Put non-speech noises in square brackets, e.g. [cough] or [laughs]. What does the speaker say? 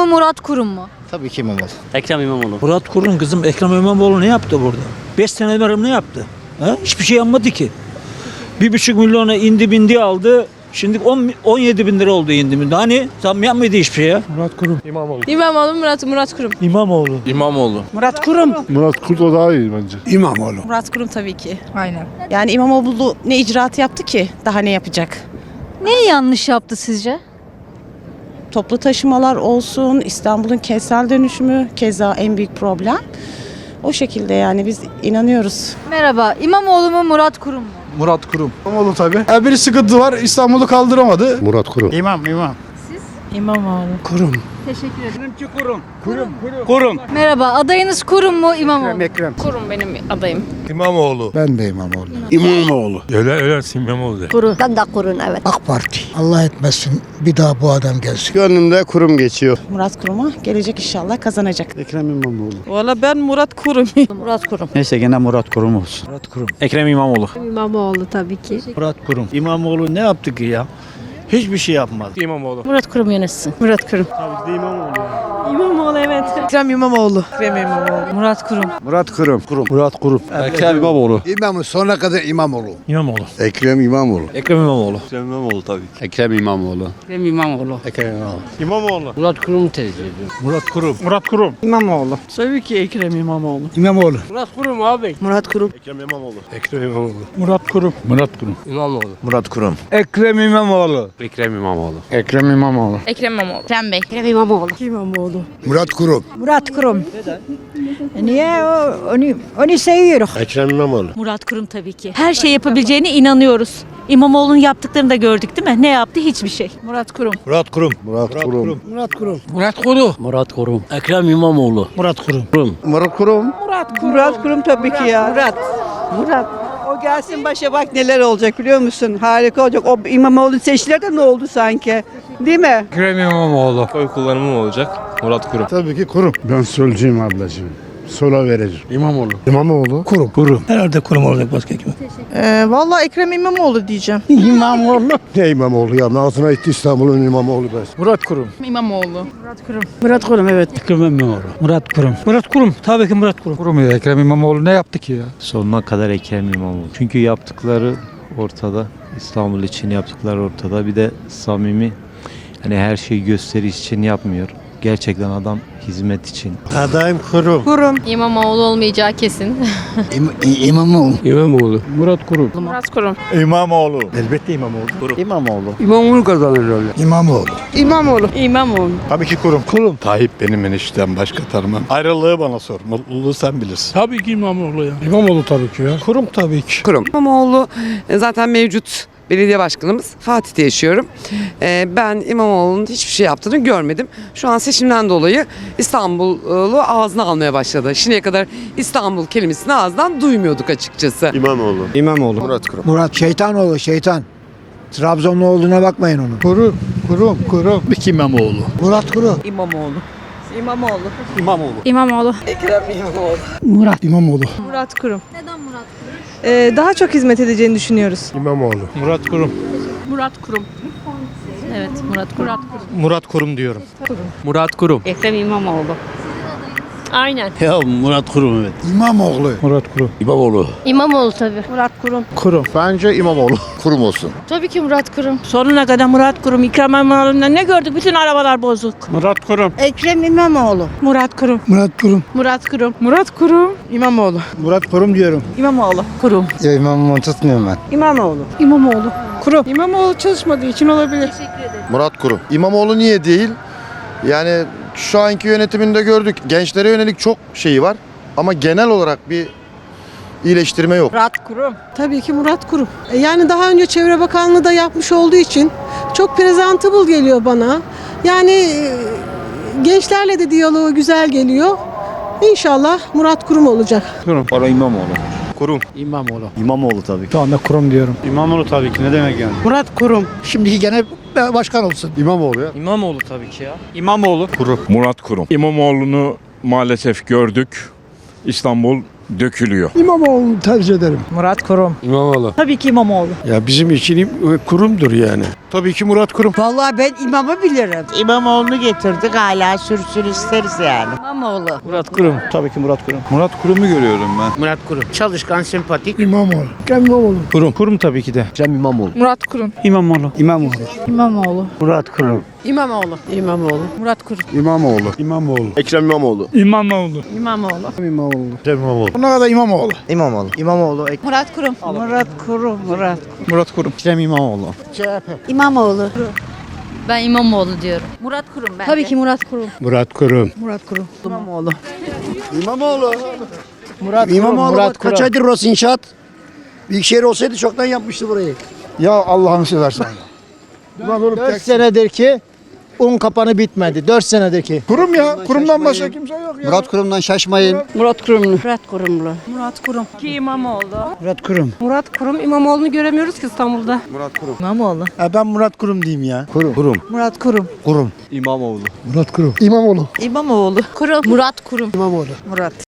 mu Murat Kurum mu? Tabii ki İmamoğlu. Ekrem İmamoğlu. Murat Kurum kızım Ekrem İmamoğlu ne yaptı burada? 5 sene evvel ne yaptı? Ha? Hiçbir şey yapmadı ki. Bir buçuk milyona indi bindi aldı. Şimdi 10, 17 bin lira oldu indi bindi. Hani tam yapmadı hiçbir şey ya. Murat Kurum. İmamoğlu Murat Murat Kurum. İmamoğlu. İmamoğlu. Murat Kurum. Murat Kurt o daha iyi bence. İmamoğlu. Murat Kurum tabii ki. Aynen. Yani İmamoğlu ne icraat yaptı ki? Daha ne yapacak? Neyi yanlış yaptı sizce? Toplu taşımalar olsun, İstanbul'un kentsel dönüşümü keza en büyük problem. O şekilde yani biz inanıyoruz. Merhaba. İmamoğlu mu Murat Kurum mu? Murat Kurum. İmamoğlu tabii. Ya bir sıkıntı var. İstanbul'u kaldıramadı. Murat Kurum. İmam, imam. İmamoğlu. Kurum. Teşekkür ederim. Kurum. Kurum. Kurum. Merhaba. Adayınız Kurum mu İmamoğlu? Ekrem. Kurum benim adayım. İmamoğlu. Ben de İmamoğlu. İmamoğlu. Öyle öyle İmamoğlu. Ben de kurun evet. AK Parti. Allah etmesin bir daha bu adam gelsin. Gönlümde kurum geçiyor. Murat Kurum'a gelecek inşallah kazanacak. Ekrem İmamoğlu. Valla ben Murat Kurum. [laughs] Murat Kurum. Neyse gene Murat Kurum olsun. Murat Kurum. Ekrem İmamoğlu. İmamoğlu tabii ki. Murat Kurum. İmamoğlu ne yaptı ki ya? Hiçbir şey yapmadı. İmamoğlu. Murat Kurum yönetsin. Murat Kurum. İmamoğlu evet. Ekrem İmamoğlu. Ekrem İmamoğlu. Murat Kurum. Murat Kurum. Kurum. Murat Kurum. Ekrem İmamoğlu. İmamoğlu. Sonuna kadar İmamoğlu. İmamoğlu. Ekrem İmamoğlu. Ekrem İmamoğlu. Ekrem İmamoğlu tabii ki. Ekrem İmamoğlu. Ekrem İmamoğlu. Ekrem İmamoğlu. İmamoğlu. Murat Kurum'u tercih ediyorum. Murat Kurum. Murat Kurum. İmamoğlu. Tabii ki Ekrem İmamoğlu. İmamoğlu. Murat Kurum abi. Murat Kurum. Ekrem İmamoğlu. Ekrem İmamoğlu. Murat Kurum. Murat Kurum. İmamoğlu. Murat Kurum. Ekrem İmamoğlu. Ekrem İmamoğlu. Ekrem İmamoğlu. Ekrem İmamoğlu. Ekrem Bey. Ekrem İmamoğlu. İmamoğlu. Murat Kurum. Murat Kurum. Niye o, onu, onu seviyoruz. Ekrem İmamoğlu. Murat Kurum tabii ki. Her şey yapabileceğine inanıyoruz. İmamoğlu'nun yaptıklarını da gördük değil mi? Ne yaptı? Hiçbir şey. Murat Kurum. Murat Kurum. Murat Kurum. Murat Kurum. Murat Kurum. Murat Kurum. Ekrem İmamoğlu. Murat Kurum. Murat Kurum. Murat Kurum. Murat Kurum tabii ki ya. Murat. Murat. O gelsin başa bak neler olacak biliyor musun? Harika olacak. O İmamoğlu seçtiler de ne oldu sanki? Değil mi? Ekrem İmamoğlu. Oy kullanımı olacak. Murat Kurum. Tabii ki kurum. Ben solcuyum ablacığım. Sola vereceğim. İmamoğlu. İmamoğlu. Kurum. Kurum. Herhalde kurum olacak başka kim? Ee, Valla Ekrem İmamoğlu diyeceğim. İmamoğlu. [laughs] Ne İmamoğlu ya? Ağzına itti İstanbul'un İmamoğlu ben. Murat Kurum. İmamoğlu. Murat Kurum evet. Ekrem İmamoğlu. Murat Kurum. Murat Kurum. Tabii ki Murat Kurum. Kurum ya. Ekrem İmamoğlu ne yaptı ki ya? Sonuna kadar Ekrem İmamoğlu. Çünkü yaptıkları ortada. İstanbul için yaptıkları ortada. Bir de samimi hani her şeyi gösteriş için yapmıyor. Gerçekten adam hizmet için. Adayım kurum. Kurum. İmamoğlu olmayacağı kesin. [laughs] İmamoğlu. İmamoğlu. Murat Kurum. Murat Kurum. İmamoğlu. Elbette İmamoğlu. İmamoğlu. İmamoğlu kazanır öyle. İmamoğlu. İmamoğlu. İmamoğlu. Tabii ki kurum. Kurum. Tayyip benim eniştem başka tanımam. Ayrılığı bana sor. Mutluluğu sen bilirsin. Tabii ki İmamoğlu ya. İmamoğlu tabii ki ya. Kurum tabii ki. İmamoğlu e, zaten mevcut belediye başkanımız. Fatih'te yaşıyorum. E, Ben İmamoğlu'nun hiçbir şey yaptığını görmedim. Şu an seçimden dolayı İstanbul'u ağzına almaya başladı. Şimdiye kadar İstanbul kelimesini ağızdan duymuyorduk açıkçası. İmamoğlu. İmamoğlu. Murat Kurum. Murat şeytanoğlu şeytan. Trabzonlu olduğuna bakmayın onun. Kurum. Kurum. Kurum. İmamoğlu. Murat Kurum. İmamoğlu. İmamoğlu. İmamoğlu. İmamoğlu. Ekrem İmamoğlu. Murat İmamoğlu. Murat Kurum. Neden Murat Kurum? Ee, daha çok hizmet edeceğini düşünüyoruz. İmamoğlu. Murat Kurum. Murat Kurum. Evet Murat Kurum. Murat Kurum diyorum. Murat Kurum. Ekrem İmamoğlu. Aynen. Ya Murat Kurum evet. İmamoğlu. Murat Kurum. İmamoğlu. İmamoğlu tabii. Murat Kurum. Kurum. Bence İmamoğlu. Kurum olsun. Tabii ki Murat Kurum. Sonuna kadar Murat Kurum. İkram İmamoğlu'nda ne gördük? Bütün arabalar bozuk. Murat Kurum. Ekrem İmamoğlu. Murat Kurum. Murat Kurum. Murat Kurum. Murat Kurum. İmamoğlu. Murat Kurum diyorum. İmamoğlu. Kurum. Ya İmamoğlu tutmuyorum ben. İmamoğlu. İmamoğlu. Kurum. İmamoğlu çalışmadığı için olabilir. Murat Kurum. İmamoğlu niye değil? Yani şu anki yönetiminde gördük. Gençlere yönelik çok şeyi var. Ama genel olarak bir iyileştirme yok. Murat Kurum. Tabii ki Murat Kurum. E, Yani daha önce Çevre Bakanlığı da yapmış olduğu için çok presentable geliyor bana. Yani e, gençlerle de diyaloğu güzel geliyor. İnşallah Murat Kurum olacak. Bana İmamoğlu. Kurum. İmamoğlu. İmamoğlu tabii. Şu anda kurum diyorum. İmamoğlu tabii ki ne demek yani? Murat Kurum. Şimdiki gene başkan olsun. İmamoğlu ya. İmamoğlu tabii ki ya. İmamoğlu. Kurum. Murat Kurum. İmamoğlu'nu maalesef gördük. İstanbul Dökülüyor. İmamoğlu'nu tercih ederim. Murat Kurum. İmamoğlu. Tabii ki İmamoğlu. Ya bizim için kurumdur yani. Tabii ki Murat Kurum. Vallahi ben imamı bilirim. İmamoğlu'nu getirdik hala sürsün isteriz yani. İmamoğlu. Murat Kurum. Tabii ki Murat Kurum. Murat Kurum'u görüyorum ben. Murat Kurum. Çalışkan, sempatik. İmamoğlu. Ekrem İmamoğlu. Kurum. Kurum tabii ki de. Ekrem İmamoğlu. Murat Kurum. İmamoğlu. İmamoğlu. İmamoğlu. Murat Kurum. İmamoğlu. İmamoğlu. Murat Kurum. İmamoğlu. İmamoğlu. Ekrem İmamoğlu. İmamoğlu. İmamoğlu. İmamoğlu. Ekrem İmamoğlu. Buna kadar İmamoğlu. İmamoğlu. İmamoğlu. Murat Kurum. Murat Kurum, Murat. Murat Kurum. Ekrem İmamoğlu. İmamoğlu. Ben İmamoğlu diyorum. Murat Kurum ben. Tabii ki Murat Kurum. Murat Kurum. Murat Kurum. İmamoğlu. İmamoğlu. Murat İmamoğlu Murat kaç Kurum. aydır orası inşaat? Büyükşehir olsaydı çoktan yapmıştı burayı. Ya Allah'ını seversen. Ulan oğlum tek- senedir ki un kapanı bitmedi. 4 senedir ki. Kurum ya. Kurumdan başka kimse yok ya. Murat Kurum'dan şaşmayın. Murat Kurumlu. Murat Kurumlu. Murat Kurum. Ki İmamoğlu. Murat Kurum. Murat Kurum İmamoğlu'nu göremiyoruz ki İstanbul'da. İmamoğlu. Ha ben Murat Kurum diyeyim ya. Kurum. Kurum. Murat Kurum. Kurum. İmamoğlu. Murat Kurum. İmamoğlu. İmamoğlu. Kurum. Murat Kurum. İmamoğlu. Murat.